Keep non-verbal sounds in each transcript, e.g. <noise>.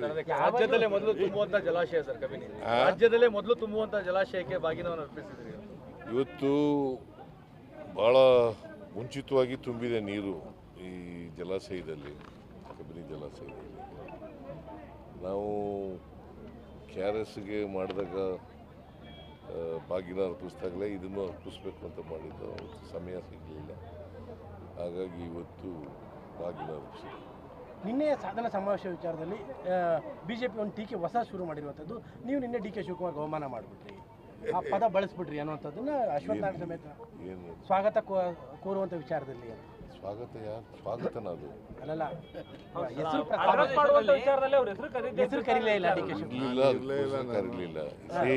ರಾಜ್ಯದಲ್ಲೇ ಮೊದಲು ತುಂಬುವಂತ ಜಲಾಶಯ ಸರ್ ಕಬಿನಿ? ರಾಜ್ಯದಲ್ಲೇ ಮೊದಲು ತುಂಬುವಂತ ಜಲಾಶಯಕ್ಕೆ ಬಾಗಿನವನ್ನು ಅರ್ಪಿಸಿದ್ರಿ. ಇವತ್ತು ಬಹಳ ಮುಂಚಿತವಾಗಿ ತುಂಬಿದೆ ನೀರು ಈ ಜಲಾಶಯದಲ್ಲಿ ಕಬಿನಿ ಜಲಾಶಯದಲ್ಲಿ. ನಾವು ಕೆ ಆರ್ ಎಸ್ಗೆ ಮಾಡಿದಾಗ ಬಾಗಿನ ಅರ್ಪಿಸಿದಾಗಲೇ ಇದನ್ನು ಅರ್ಪಿಸ್ಬೇಕು ಅಂತ ಮಾಡಿದ್ದು. ಸಮಯ ಸಿಗಲಿಲ್ಲ. ಹಾಗಾಗಿ ಇವತ್ತು ಬಾಗಿನ ಅರ್ಪಿಸಿದ್ವಿ. ನಿನ್ನೆ ಸಾಧನ ಸಮಾವೇಶ ವಿಚಾರದಲ್ಲಿ ಬಿಜೆಪಿ ಒಂದು ಟೀಕೆ ಹೊಸ ಶುರು ಮಾಡಿರುವಂಥದ್ದು ನೀವು ನಿನ್ನೆ ಡಿ ಕೆ ಶಿವಕುಮಾರ್ ಅವಮಾನ ಮಾಡಿಬಿಟ್ರಿ. ಆ ಪದ ಬಳಸ್ಬಿಟ್ರಿ ಅನ್ನುವಂಥದ್ದನ್ನ ಅಶ್ವತ್ಥನಾರಾಯಣ ಸಮೇತ ಸ್ವಾಗತ ಕೋ- ಕೋರುವಂಥ ವಿಚಾರದಲ್ಲಿ ಅಂತ ಸ್ವಾಗತ ಯಾರು ಸ್ವಾಗತನ ಅದು? ಅಲ್ಲಲ್ಲ ಹೆಸರು ಆರೋಪ ಮಾಡುವಂತ ವಿಚಾರದಲ್ಲಿ ಅವ್ರ ಹೆಸರು ಕರೀತಿ ಹೆಸರು ಕರೀಲೇ ಇಲ್ಲ ಕರೀಲಿಲ್ಲ. ಸಿ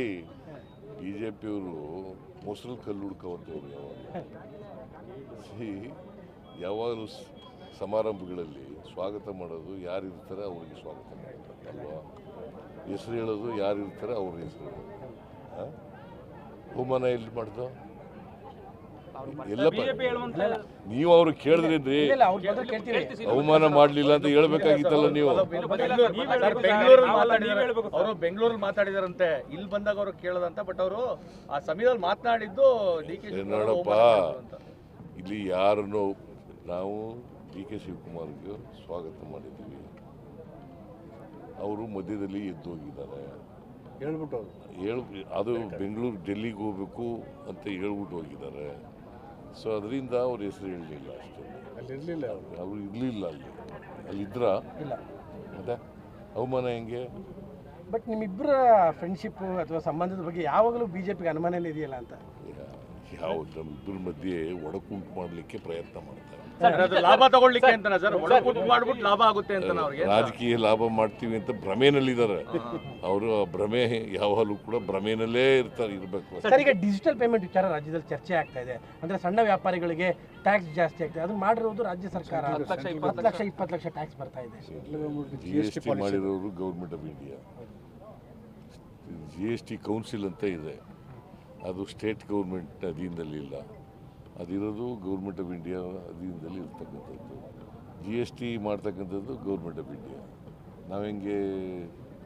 ಬಿ ಜೆ ಪಿಯವರು ಮೊಸರು ಕಲ್ಲು ಹುಡ್ಕೋವಂಥವ್ರು ಯಾವಾಗ ಸಿ <laughs> ಯಾವಾಗಲೂ ಸ್- ಸಮಾರಂಭಗಳಲ್ಲಿ ಸ್ವಾಗತ ಮಾಡೋದು ಯಾರು ಇರ್ತಾರೆ ಅವ್ರಿಗೆ ಸ್ವಾಗತ ಮಾಡ್ತಾರೆ ಅಲ್ವಾ? ಹೆಸರು ಹೇಳೋದು ಯಾರು ಇರ್ತಾರೆ ಅವ್ರ ಹೆಸರು ಹೇಳೋದು. ಆ? ಅವಮಾನ ಎಲ್ಲಿ ಮಾಡ್ದು? ಹೇಳುವಂತ ನೀವು ಅವ್ರು ಕೇಳಿದ್ರಿ ಅವಮಾನ ಮಾಡಲಿಲ್ಲ ಅಂತ ಹೇಳ್ಬೇಕಾಗಿತ್ತಲ್ಲ ನೀವು? ಅವರು ಬೆಂಗಳೂರಲ್ಲಿ ಮಾತಾಡಿದಾರಂತೆ. ಇಲ್ಲಿ ಬಂದಾಗ ಅವರು ಕೇಳದಂತ ಬಟ್ ಅವರು ಆ ಸಮಯದಲ್ಲಿ ಮಾತನಾಡಿದ್ದು ಡಿ ಕೆ ಏ ನೋಡಪ್ಪ. ಇಲ್ಲಿ ಯಾರನ್ನು ನಾವು ಡಿ ಕೆ ಶಿವಕುಮಾರ್ಗೆ ಸ್ವಾಗತ ಮಾಡಿದ್ದೀವಿ. ಅವರು ಮಧ್ಯದಲ್ಲಿ ಎದ್ದು ಹೋಗಿದ್ದಾರೆ ಹೇಳ್ಬಿಟ್ಟು ಹೇಳ್ ಅದು ಬೆಂಗಳೂರು ಡೆಲ್ಲಿಗೆ ಹೋಗ್ಬೇಕು ಅಂತ ಹೇಳ್ಬಿಟ್ಟು ಹೋಗಿದ್ದಾರೆ. ಸೊ ಅದರಿಂದ ಅವ್ರ ಹೆಸರು ಹೇಳಲಿಲ್ಲ ಅಷ್ಟೇ. ಅಲ್ಲಿ ಇರಲಿಲ್ಲ ಅವರು. ಇರಲಿಲ್ಲ ಅಲ್ಲಿ. ಅಲ್ಲಿದ್ರ ಇಲ್ಲ. ಮತ್ತೆ? ಅವಮಾನ ಹೆಂಗೆ? ಬಟ್ ನಿಮ್ಮಿಬ್ಬರ ಫ್ರೆಂಡ್ಶಿಪ್ ಅಥವಾ ಸಂಬಂಧದ ಬಗ್ಗೆ ಯಾವಾಗಲೂ ಬಿಜೆಪಿಗೆ ಅನುಮಾನನೇ ಇದೆಯಲ್ಲ ಅಂತ. ಯಾವ ನಮ್ಮಿಬ್ಬರ ಮಧ್ಯೆ ಒಡಕುಂಟು ಮಾಡಲಿಕ್ಕೆ ಪ್ರಯತ್ನ ಮಾಡ್ತಾರೆ. ಲಾಭ ತಗೊಳ್ಳಿಕ್ಕೆ ಅಂತಾನೆ ಸರ್? ಮಾಡ್ಬಿಟ್ಟು ಲಾಭ ಆಗುತ್ತೆ ಅಂತ ಅವ್ರಿಗೆ ರಾಜಕೀಯ ಲಾಭ ಮಾಡ್ತೀವಿ ಅಂತ ಭ್ರಮೆನಲ್ಲಿದ್ದಾರೆ. ಅವರು ಆ ಭ್ರಮೆ ಯಾವಾಗಲೂ ಕೂಡ ಭ್ರಮೆನಲ್ಲೇ ಇರ್ತಾರೆ ಇರಬೇಕು. ಸರ್ ಈಗ ಡಿಜಿಟಲ್ ಪೇಮೆಂಟ್ ವಿಚಾರ ರಾಜ್ಯದಲ್ಲಿ ಚರ್ಚೆ ಆಗ್ತಾ ಇದೆ. ಅಂದ್ರೆ ಸಣ್ಣ ವ್ಯಾಪಾರಿಗಳಿಗೆ ಟ್ಯಾಕ್ಸ್ ಜಾಸ್ತಿ ಆಗ್ತದೆ ಅದನ್ನ ಮಾಡಿರೋದು ರಾಜ್ಯ ಸರ್ಕಾರ. ಹತ್ತು ಲಕ್ಷ ಇಪ್ಪತ್ತು ಲಕ್ಷ. ಟ್ಯಾಕ್ಸ್ ಬರ್ತಾ ಇದೆ. ಜಿ ಎಸ್ ಟಿ ಮಾಡಿರೋರು government of India G S T council ಅಂತ ಇದೆ. ಅದು ಸ್ಟೇಟ್ ಗೌರ್ಮೆಂಟ್ ಅಧೀನದಲ್ಲಿ ಇಲ್ಲ. ಅದಿರೋದು ಗೌರ್ಮೆಂಟ್ ಆಫ್ ಇಂಡಿಯಾ ಅಧೀನದಲ್ಲಿ ಇರ್ತಕ್ಕಂಥದ್ದು. ಜಿ ಎಸ್ ಟಿ ಮಾಡ್ತಕ್ಕಂಥದ್ದು ಗೌರ್ಮೆಂಟ್ ಆಫ್ ಇಂಡಿಯಾ ನಾವು ಹೆಂಗೆ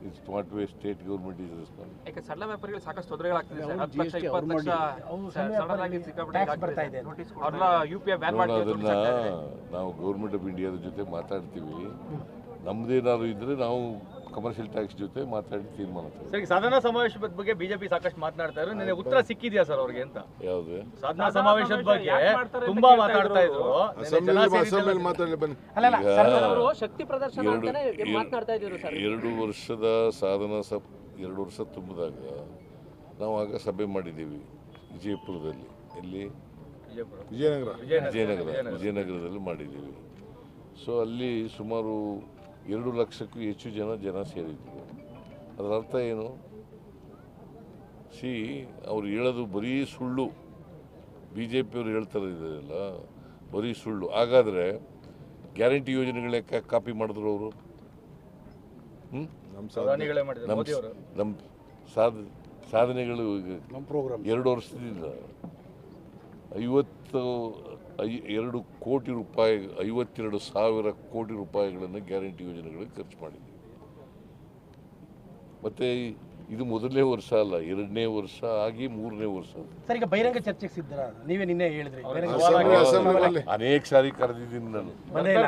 it's not way state government is response ಸಣ್ಣ ವ್ಯಾಪಾರಿಗಳು ಸಾಕಷ್ಟು ತೊಂದರೆಗಳಾಗ್ತಿದೆ ಸರ್. ಹತ್ತು ಲಕ್ಷ ಇಪ್ಪತ್ತು ಲಕ್ಷ ಸಡನ್ನಾಗಿ ವ್ಯಾಪಾರಿಗೆ ಸಿಕ್ಕಾಪಟ್ಟೆ tax ಬರ್ತಾ ಇದೆ. ಅವ್ರನ್ನ ಯು ಪಿ ಐ ಬ್ಯಾನ್ ಮಾಡಿ ಅದನ್ನ ನಾವು ಗೌರ್ಮೆಂಟ್ ಆಫ್ ಇಂಡಿಯಾದ ಜೊತೆ ಮಾತಾಡ್ತೀವಿ. ನಮ್ದೇನಾದ್ರು ಇದ್ರೆ ನಾವು ಕಮರ್ಷಿಯಲ್ ಟ್ಯಾಕ್ಸ್ ಜೊತೆ ಮಾತಾಡಿ ತೀರ್ಮಾನ ಸಾಧನ ಸರಿ ಸಾಧನಾ ಸಮಾವೇಶದ ಬಗ್ಗೆ ಬಿಜೆಪಿ ಸಾಕಷ್ಟು ಮಾತನಾಡ್ತಾ ಇದ್ರು. ನಿನ್ನೆ ಉತ್ತರ ಸಿಕ್ಕಿದ್ಯಾ ಸರ್ ಅವ್ರಿಗೆ ಅಂತ? ಯಾವ್ದು? ಸಾಧನಾ ಸಮಾವೇಶದ ಬಗ್ಗೆ ತುಂಬಾ ಮಾತಾಡ್ತಾ ಇದ್ರು. ಮಾತಾಡಲಿ ಬನ್ನಿ. ಶಕ್ತಿ ಪ್ರದರ್ಶನ ಎರಡು ವರ್ಷದ ಸಾಧನ ಸಭ ಎರಡು ವರ್ಷ ತುಂಬಿದಾಗ ನಾವು ಆಗ ಸಭೆ ಮಾಡಿದ್ದೀವಿ ವಿಜಯಪುರದಲ್ಲಿ. ಇಲ್ಲಿ ವಿಜಯಪುರ. ವಿಜಯನಗರ. ವಿಜಯನಗರ ವಿಜಯನಗರದಲ್ಲಿ ಮಾಡಿದ್ದೀವಿ. ಸೊ ಅಲ್ಲಿ ಸುಮಾರು ಎರಡು ಲಕ್ಷಕ್ಕೂ ಹೆಚ್ಚು ಜನ ಜನ ಸೇರಿದ್ರು. ಅದರ ಅರ್ಥ ಏನು? ಸಿ ಅವ್ರು ಹೇಳೋದು ಬರೀ ಸುಳ್ಳು. ಬಿ ಜೆ ಪಿಯವರು ಹೇಳ್ತಾರೆ ಇದೆಲ್ಲ ಬರೀ ಸುಳ್ಳು. ಹಾಗಾದರೆ ಗ್ಯಾರಂಟಿ ಯೋಜನೆಗಳೇ ಕಾಪಿ ಮಾಡಿದ್ರು ಅವರು? ನಮ್ಮ ಪ್ರಧಾನಿಗಳೇ ಮಾಡಿದ್ರು ನಮ್ಮ ಮೋದಿ ಅವರು ನಮ್ಮ ಸಾಧ ಸಾಧನೆಗಳು ನಮ್ಮ ಪ್ರೋಗ್ರಾಮ್ ಎರಡು ವರ್ಷದಿಂದ ಐವತ್ತು ಐ ಎರಡು ಕೋಟಿ ರೂಪಾಯಿ ಐವತ್ತೆರಡು ಸಾವಿರ ಕೋಟಿ ರೂಪಾಯಿಗಳನ್ನು ಗ್ಯಾರಂಟಿ ಯೋಜನೆಗಳಿಗೆ ಖರ್ಚು ಮಾಡಿದ್ದೀವಿ. ಮತ್ತು ಇದು ಮೊದಲನೇ ವರ್ಷ ಅಲ್ಲ ಎರಡನೇ ವರ್ಷ ಆಗಿ ಮೂರನೇ ವರ್ಷ. ಸರ್ ಈಗ ಬಹಿರಂಗ ಚರ್ಚೆಗೆ ಸಿದ್ಧರ? ನೀವೇ ನಿನ್ನೆ ಹೇಳಿದ್ರಿ. ಅನೇಕ ಸಾರಿ ಕರೆದಿದ್ದೀನಿ ನಾನು.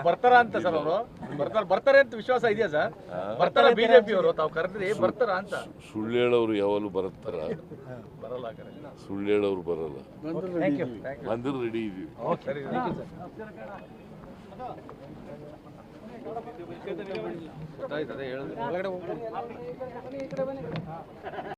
ಬರ್ತಾರ ಅಂತ ಸರ್ ಅವರು? ಬರ್ತಾರೆ ಬರ್ತಾರೆ ಅಂತ ವಿಶ್ವಾಸ ಇದೆಯಾ ಸರ್? ಬರ್ತಾರ ಬಿಜೆಪಿ ಅವರು? ತಾವು ಕರೆದ್ರಿ ಬರ್ತಾರ ಅಂತ. ಸುಳ್ಳು ಹೇಳೋರು ಯಾವಾಗಲೂ ಬರುತ್ತಾರ? ಬರಲ್ಲ. ಸುಳ್ಳು ಹೇಳೋರು ಬರಲ್ಲ. ಥ್ಯಾಂಕ್ ಯು ಅಂದ್ರೆ ರೆಡಿ ಇದೀವಿ ಸರಿ ಗೊತ್ತಾಯ್ತು ಅದೇ ಹೇಳಿದ್ರು